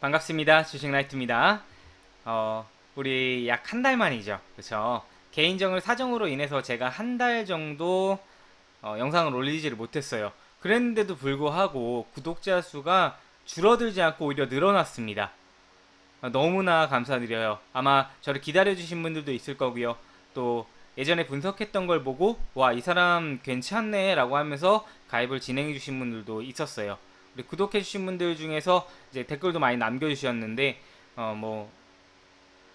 반갑습니다. 주식라이트입니다. 어, 우리 약 한 달 만이죠. 그쵸? 개인정을 사정으로 인해서 제가 한 달 정도 어, 영상을 올리지를 못했어요. 그랬는데도 불구하고 구독자 수가 줄어들지 않고 오히려 늘어났습니다. 어, 너무나 감사드려요. 아마 저를 기다려주신 분들도 있을 거고요. 또 예전에 분석했던 걸 보고 와 이 사람 괜찮네 라고 하면서 가입을 진행해 주신 분들도 있었어요. 우리 구독해 주신 분들 중에서 이제 댓글도 많이 남겨주셨는데 어 뭐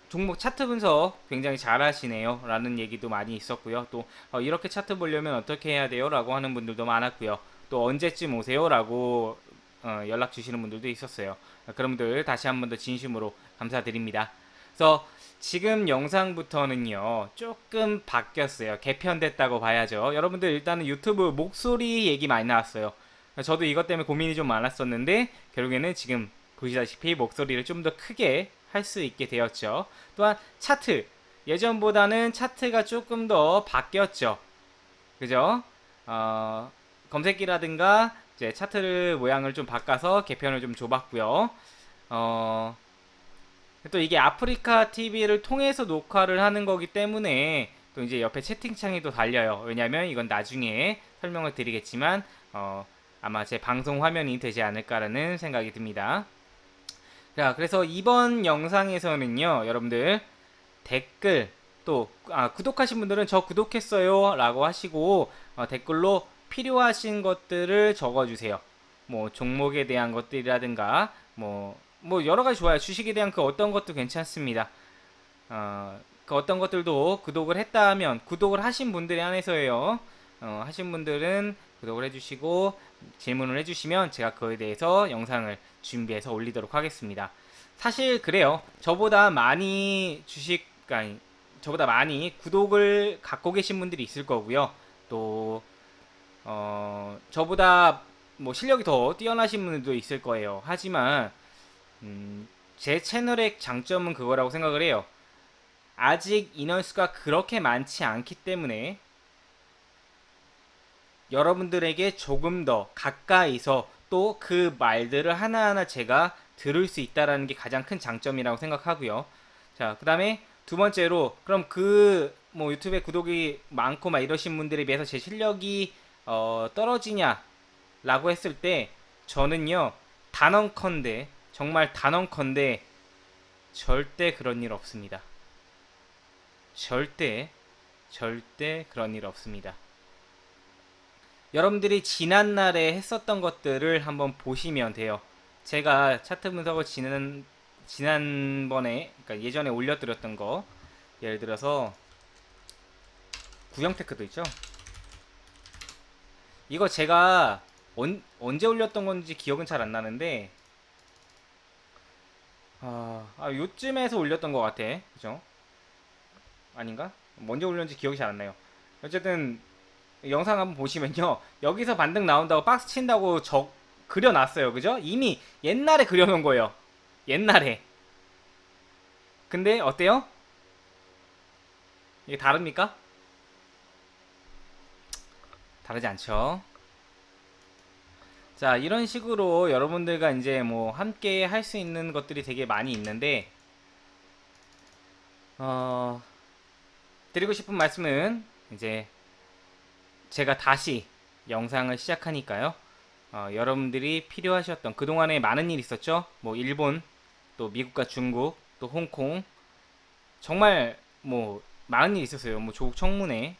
종목 차트 분석 굉장히 잘하시네요. 라는 얘기도 많이 있었고요. 또 어, 이렇게 차트 보려면 어떻게 해야 돼요? 라고 하는 분들도 많았고요. 또 언제쯤 오세요? 라고 어, 연락 주시는 분들도 있었어요. 어, 그런 분들 다시 한 번 더 진심으로 감사드립니다. 그래서 지금 영상부터는요 조금 바뀌었어요. 개편됐다고 봐야죠. 여러분들 일단은 유튜브 목소리 얘기 많이 나왔어요 저도 이것 때문에 고민이 좀 많았었는데 결국에는 지금 보시다시피 목소리를 좀 더 크게 할 수 있게 되었죠. 또한 차트 예전보다는 차트가 조금 더 바뀌었죠. 그죠? 어, 검색기라든가 이제 차트를 모양을 좀 바꿔서 개편을 좀 줘봤고요. 어, 또 이게 아프리카 TV를 통해서 녹화를 하는 거기 때문에 또 이제 옆에 채팅창이 또 달려요. 왜냐면 이건 나중에 설명을 드리겠지만 어, 아마 제 방송 화면이 되지 않을까라는 생각이 듭니다. 자, 그래서 이번 영상에서는요, 여러분들 댓글 또 아, 구독하신 분들은 저 구독했어요라고 하시고 어, 댓글로 필요하신 것들을 적어주세요. 뭐 종목에 대한 것들이라든가 뭐뭐 여러 가지 좋아요. 주식에 대한 그 어떤 것도 괜찮습니다. 어, 그 어떤 것들도 구독을 했다 하면 구독을 하신 분들에 한해서예요. 어, 하신 분들은 구독을 해주시고 질문을 해주시면 제가 그에 대해서 영상을 준비해서 올리도록 하겠습니다. 사실 그래요. 저보다 많이 주식 아니 저보다 많이 구독을 갖고 계신 분들이 있을 거고요. 또 어, 저보다 뭐 실력이 더 뛰어나신 분들도 있을 거예요. 하지만 음, 제 채널의 장점은 그거라고 생각을 해요. 아직 인원수가 그렇게 많지 않기 때문에 여러분들에게 조금 더 가까이서 또 그 말들을 하나하나 제가 들을 수 있다라는 게 가장 큰 장점이라고 생각하고요. 자, 그 다음에 두 번째로 그럼 그 뭐 유튜브에 구독이 많고 막 이러신 분들에 비해서 제 실력이 어, 떨어지냐라고 했을 때 저는요 단언컨대 정말 단언컨대 절대 그런 일 없습니다. 절대 절대 그런 일 없습니다. 여러분들이 지난날에 했었던 것들을 한번 보시면 돼요. 제가 차트 분석을 지난 지난번에 그러니까 예전에 올려드렸던 거 예를 들어서 구형테크도 있죠. 이거 제가 언, 언제 올렸던 건지 기억은 잘 안 나는데 아, 아 요쯤에서 올렸던 것 같아. 그죠? 아닌가? 언제 올렸는지 기억이 잘 안 나요. 어쨌든 영상 한번 보시면요. 여기서 반등 나온다고 박스 친다고 적 그려놨어요. 그죠? 이미 옛날에 그려놓은 거예요. 옛날에. 근데 어때요? 이게 다릅니까? 다르지 않죠. 자, 이런 식으로 여러분들과 이제 뭐 함께 할 수 있는 것들이 되게 많이 있는데, 어, 드리고 싶은 말씀은 이제 제가 다시 영상을 시작하니까요. 어, 여러분들이 필요하셨던 그동안에 많은 일 있었죠. 뭐 일본, 또 미국과 중국, 또 홍콩 정말 뭐 많은 일 있었어요. 뭐 조국 청문회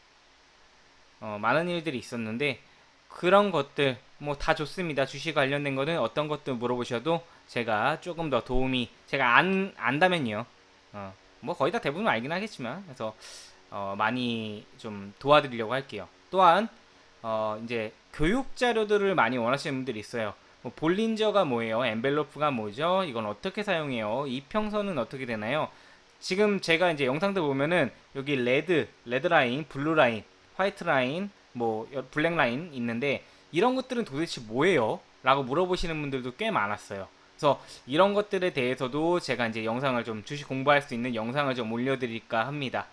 어, 많은 일들이 있었는데 그런 것들 뭐 다 좋습니다. 주식 관련된 거는 어떤 것들 물어보셔도 제가 조금 더 도움이 제가 안 안다면요. 어, 뭐 거의 다 대부분 알긴 하겠지만 그래서 어, 많이 좀 도와드리려고 할게요. 또한 어, 이제 교육 자료들을 많이 원하시는 분들이 있어요. 뭐 볼린저가 뭐예요? 엔벨로프가 뭐죠? 이건 어떻게 사용해요? 이평선은 어떻게 되나요? 지금 제가 이제 영상들 보면은 여기 레드, 레드 라인, 블루 라인, 화이트 라인, 뭐 여- 블랙 라인 있는데 이런 것들은 도대체 뭐예요? 라고 물어보시는 분들도 꽤 많았어요. 그래서 이런 것들에 대해서도 제가 이제 영상을 좀 주식 공부할 수 있는 영상을 좀 올려드릴까 합니다.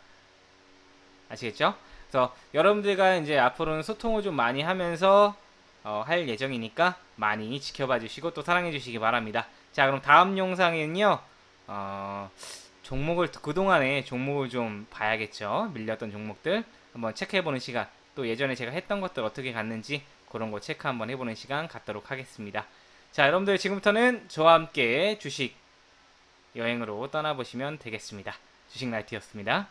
아시겠죠? 그래서 여러분들과 이제 앞으로는 소통을 좀 많이 하면서 어, 할 예정이니까 많이 지켜봐 주시고 또 사랑해 주시기 바랍니다. 자, 그럼 다음 영상에는요, 어, 종목을, 그동안에 종목을 좀 봐야겠죠. 밀렸던 종목들. 한번 체크해보는 시간. 또 예전에 제가 했던 것들 어떻게 갔는지 그런 거 체크 한번 해보는 시간 갖도록 하겠습니다. 자, 여러분들 지금부터는 저와 함께 주식 여행으로 떠나보시면 되겠습니다. 주식 나이트였습니다.